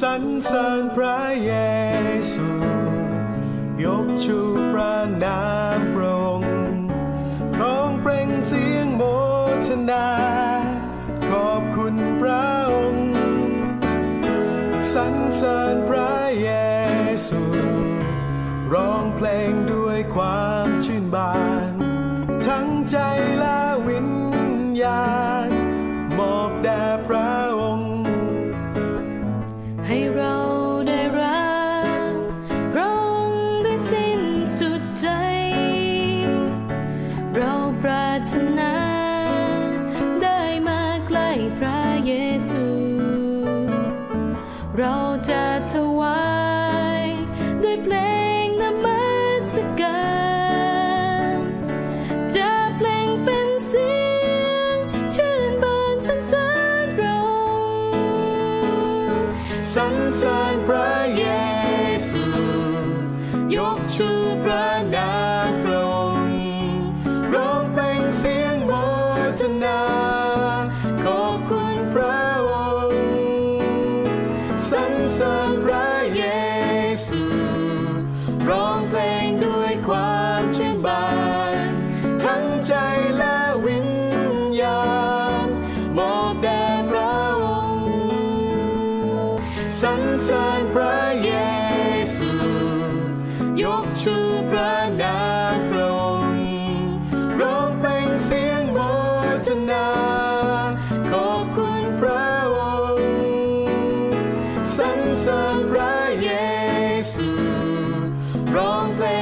สรรเสริญพระเยซู ยกชูพระนามพระองค์ร้องเปล่งเสียงโมทนา ขอบคุณพระองค์สรรเสริญพระเยซู ร้องเพลงด้วยความชื่นบาน ให้เราได้รักพระองค์ด้วยสิ้นสุดใจ เราปรารถนา ได้มาใกล้พระเยซู สรรเสริญพระเยซู ยกชูพระนามพระองค์ร้องเพลงเสียงโมทนาขอบคุณพระองค์สรรเสริญพระเยซู ร้องเพลงด้วยความชื่นบาน สรรเสริญพระเยซู ยกชูพระนามพระองค์ร้องเป็นเสียงโมทนาขอบคุณพระองค์สรรเสริญพระเยซู ร้องเพลง